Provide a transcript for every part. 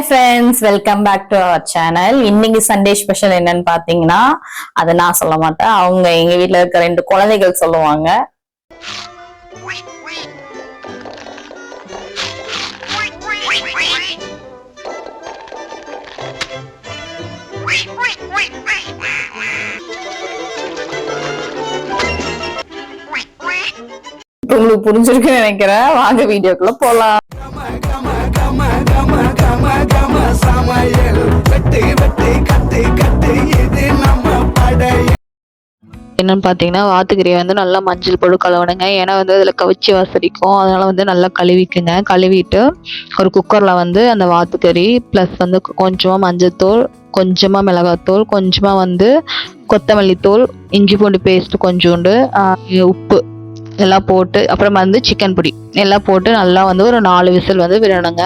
Hi friends welcome back to our channel இன்னைக்கு Sunday special என்னன்னு பாத்தீங்கன்னா அதை நான் சொல்ல மாட்டேன். அவங்க எங்க வீட்டுல இருக்க ரெண்டு குழந்தைகள் சொல்லுவாங்க. உங்களுக்கு புரிஞ்சிருக்குன்னு நினைக்கிறேன். வாங்க வீடியோக்குள்ள போலாம். என்னன்னு பார்த்தீங்கன்னா வாத்துக்கறியை வந்து நல்லா மஞ்சள் போட்டு கழுவணுங்க. ஏன்னா வந்து அதில் கவிச்சி வசதிக்கும் அதனால் வந்து நல்லா கழுவிக்குங்க. கழுவிட்டு ஒரு குக்கரில் வந்து அந்த வாத்துக்கறி ப்ளஸ் வந்து கொஞ்சமாக மஞ்சத்தூள் கொஞ்சமாக மிளகாத்தூள் கொஞ்சமாக வந்து கொத்தமல்லி தூள் இஞ்சி பூண்டு பேஸ்ட் கொஞ்சோண்டு உப்பு எல்லாம் போட்டு அப்புறம் வந்து சிக்கன் பொடி எல்லாம் போட்டு நல்லா வந்து ஒரு நாலு விசில் வந்து விடணுங்க.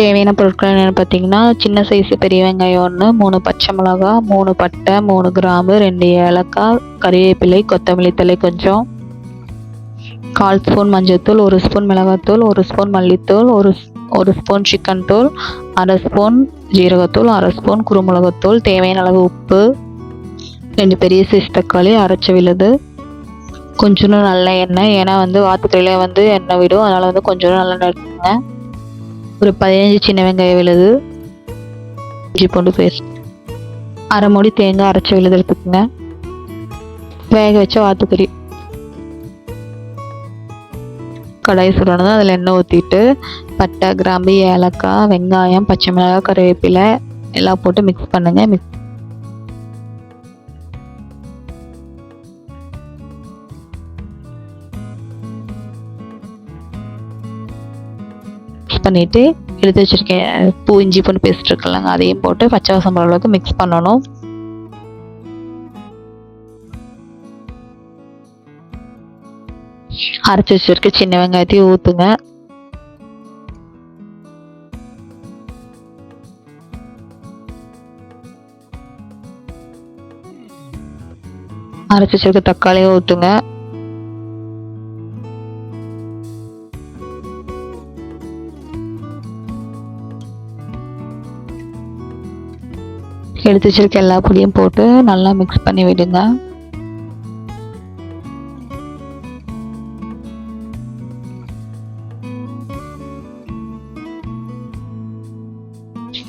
தேவையான பொருட்கள் என்னென்னு பார்த்தீங்கன்னா சின்ன சைஸ் பெரிய வெங்காயம் ஒன்று மூணு பச்சை மிளகா மூணு பட்டை மூணு கிராம்பு ரெண்டு ஏலக்காய் கறிவேப்பிலை கொத்தமல்லி தலை கொஞ்சம். கால் ஸ்பூன் மஞ்சள்தூள் ஒரு ஸ்பூன் மிளகாத்தூள் ஒரு ஸ்பூன் மல்லித்தூள் ஒரு ஸ்- ஒரு ஸ்பூன் சிக்கன் தூள் அரை ஸ்பூன் ஜீரகத்தூள் அரை ஸ்பூன் குருமிளகாத்தூள் தேவையான அளவு உப்பு ரெண்டு பெரிய சைஸ் தக்காளி அரைச்ச விழுது. கொஞ்சோண்டு நல்ல எண்ணெய் ஏன்னா வந்து வாத்துக்கறியில வந்து எண்ணெய் விடும் அதனால் வந்து கொஞ்சோண்டு நல்லெண்ணெய் எடுத்துக்கோங்க. ஒரு பதினஞ்சு சின்ன வெங்காயம் விழுது இஞ்சி பூண்டு பேஸ்ட் அரை மூடி தேங்காய் அரைச்சி விழுது எடுத்துக்கோங்க வேக வச்ச வாத்துக்கறி கடாய் சுடணும் அதில் எண்ணெய் ஊற்றிட்டு பட்டை கிராம்பு ஏலக்காய் வெங்காயம் பச்சை மிளகாய் கருவேப்பிலை எல்லாம் போட்டு மிக்ஸ் பண்ணுங்கள் மிக்ஸ் பண்ணிவிட்டு பண்ணிட்டு எடுத்து வச்சிருக்கேன். பூ இஞ்சி பூண்டு பேஸ்ட் இருக்குல்லங்க அதையும் போட்டு பச்சை வாசம் போகிற அளவுக்கு மிக்ஸ் பண்ணணும். அரைச்சி வச்சிருக்க சின்ன வெங்காயத்தையும் ஊற்றுங்க அரைச்சி வச்சிருக்க தக்காளியும் ஊற்றுங்க எடுத்து வச்சிருக்க எல்லா பொடியும் போட்டு நல்லா மிக்ஸ் பண்ணி விடுங்க.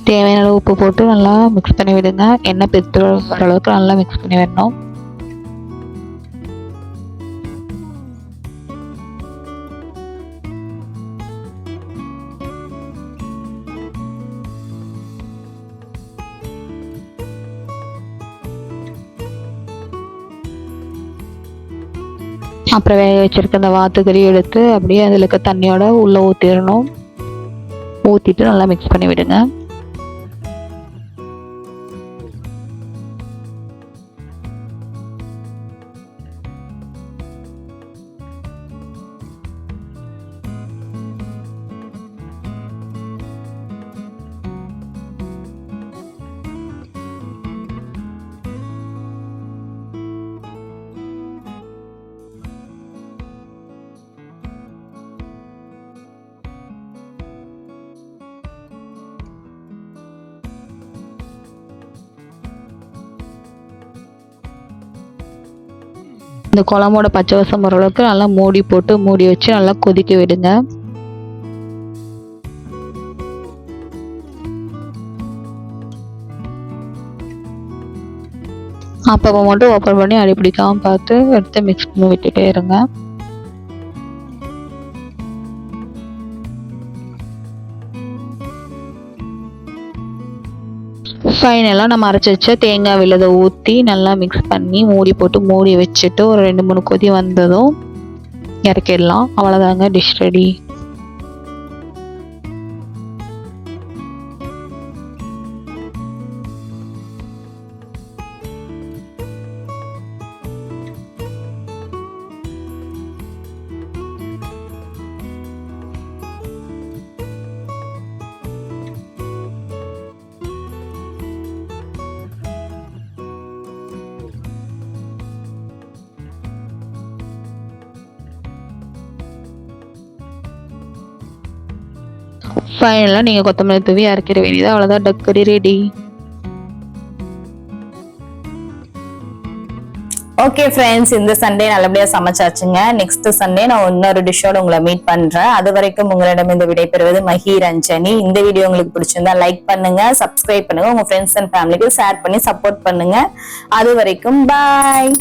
தேவையான அளவு உப்பு போட்டு நல்லா மிக்ஸ் பண்ணி விடுங்க. எண்ணெய் பிரித்து அளவுக்கு நல்லா மிக்ஸ் பண்ணி விடணும். அப்புறம் வேக வச்சிருக்க அந்த வாத்துக்கறி எடுத்து அப்படியே அதில் இருக்க தண்ணியோட உள்ளே ஊற்றிடணும் ஊற்றிட்டு நல்லா மிக்ஸ் பண்ணி விடுங்க. இந்த குழம்போட பச்சை வசம் ஓரளவுக்கு நல்லா மூடி போட்டு மூடி வச்சு நல்லா கொதிக்க விடுங்க. அப்பப்போ மட்டும் ஓப்பன் பண்ணி அடிப்பிடிக்காமல் பார்த்து எடுத்து மிக்ஸ் பண்ணி விட்டுட்டே இருங்க. ஃபைனலாக நம்ம அரைச்சி வச்ச தேங்காய் விழுதை ஊற்றி நல்லா மிக்ஸ் பண்ணி மூடி போட்டு மூடி வச்சுட்டு ஒரு ரெண்டு மூணு கொதி வந்ததும் இறக்கிடலாம். அவ்வளோதாங்க டிஷ் ரெடி ஃபைனலாக நீங்கள் கொத்தமல்லி தூவி இறக்கிட வேண்டியது. அவ்வளோதான் டக்கரி ரெடி ஓகே ஃப்ரெண்ட்ஸ் இந்த சண்டே நல்லபடியா சமைச்சாச்சுங்க. நெக்ஸ்ட் சண்டே நான் இன்னொரு டிஷ்ஷோட உங்களை மீட் பண்றேன். அது வரைக்கும் உங்களிடம் இந்த விடைபெறுவது மஹி ரஞ்சனி. இந்த வீடியோ உங்களுக்கு பிடிச்சிருந்தா லைக் பண்ணுங்க சப்ஸ்கிரைப் பண்ணுங்க. உங்க ஃப்ரெண்ட்ஸ் அண்ட் ஃபேமிலிக்கு ஷேர் பண்ணி சப்போர்ட் பண்ணுங்க. அது வரைக்கும் பாய்